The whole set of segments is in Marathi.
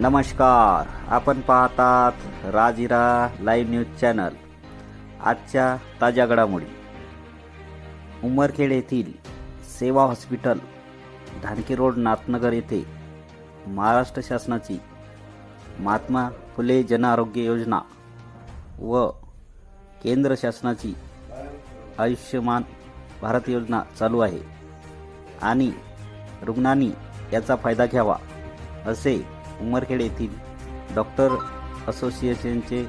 नमस्कार. आपण पाहतात राजिरा लाईव्ह न्यूज चॅनल. आजच्या ताज्या घडामोडी. उमरखेड येथील सेवा हॉस्पिटल धानकी रोड नाथनगर येथे महाराष्ट्र शासनाची महात्मा फुले जनआरोग्य योजना व केंद्र शासनाची आयुष्यमान भारत योजना चालू आहे. आणि रुग्णांनी याचा फायदा घ्यावा असे उमरखेड येथील डॉक्टर असोसिएशनचे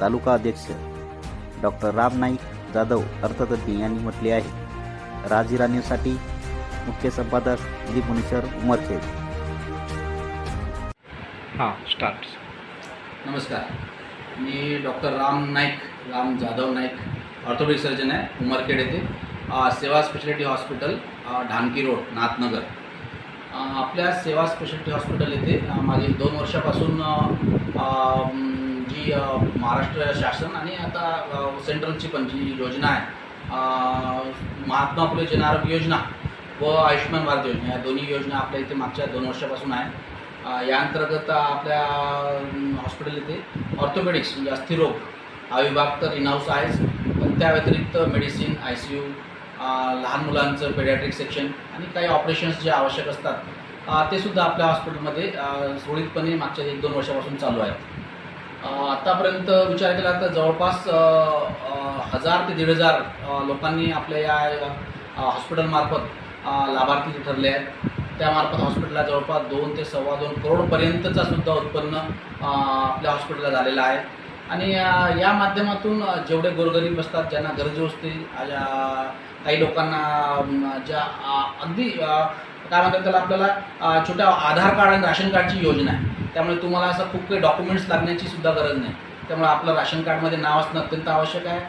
तालुका अध्यक्ष डॉक्टर राम नाईक जाधव अर्थतज्ञ यांनी म्हटले आहे. राजिरा न्यूजसाठी मुख्य संपादक दिलीप मुनीश्वर उमरखेड. हां स्टार्ट नमस्कार. मी doctor Ram Naik Ram Jadhav Naik orthopaedic surgeon आहे उमरखेड येथे Seva speciality hospital Dhanki road Nathnagar. आपल्या सेवा स्पेशालिटी हॉस्पिटल येथे मागील दोन वर्षापासून जी महाराष्ट्र शासन आणि आता सेंट्रलची पण जी योजना आहे महात्मा फुले जन आरोग्य योजना व आयुष्यमान भारत योजना या दोन्ही योजना आपल्या इथे मागच्या दोन वर्षापासून आहे. या अंतर्गत आपल्या हॉस्पिटल येथे ऑर्थोपेडिक्स म्हणजे अस्थिरोग हा विभाग तर इनहाऊस आहेच पण त्या व्यतिरिक्त मेडिसिन आय सी यू लहान मुलांचं पेडियाट्रिक सेक्शन आणि काही ऑपरेशन्स जे आवश्यक असतात ते सुद्धा आपल्या हॉस्पिटलमध्ये सुरळीतपणे मागच्या एक दोन वर्षापासून चालू आहेत. आत्तापर्यंत विचार केला तर जवळपास हजार ते दीड हजार लोकांनी आपल्या या हॉस्पिटलमार्फत लाभार्थी ठरले आहेत त्यामार्फत हॉस्पिटलला जवळपास दोन ते सव्वा दोन करोडपर्यंतचा सुद्धा उत्पन्न आपल्या हॉस्पिटलला झालेलं आहे. आणि या माध्यमातून जेवढे गोरगरीब असतात ज्यांना गरजू असतील काही लोकांना ज्या अगदी काय म्हणतात त्याला आपल्याला छोट्या आधार कार्ड आणि राशन कार्डची योजना आहे. त्यामुळे तुम्हाला असं खूप काही डॉक्युमेंट्स लागण्याची सुद्धा गरज नाही. त्यामुळे आपलं राशन कार्डमध्ये नाव असणं अत्यंत आवश्यक आहे.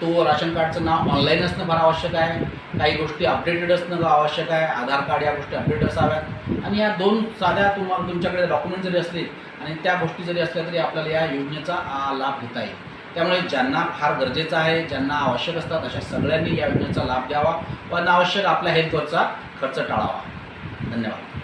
तो राशन कार्डचं नाव ऑनलाईन असणं फार आवश्यक आहे. काही गोष्टी अपडेटेड असणं आवश्यक आहे. आधार कार्ड या गोष्टी अपडेट असाव्यात. आणि या दोन साध्या तुम्हाला तुमच्याकडे डॉक्युमेंट जरी असले आणि त्या गोष्टी जरी असल्या तरी आपल्याला या योजनेचा लाभ घेता येईल. त्यामुळे ज्यांना फार गरजेचं आहे ज्यांना आवश्यक असतात अशा सगळ्यांनी या योजनेचा लाभ घ्यावा. पण आवश्यक आपल्या हेल्थवरचा खर्च टाळावा. धन्यवाद.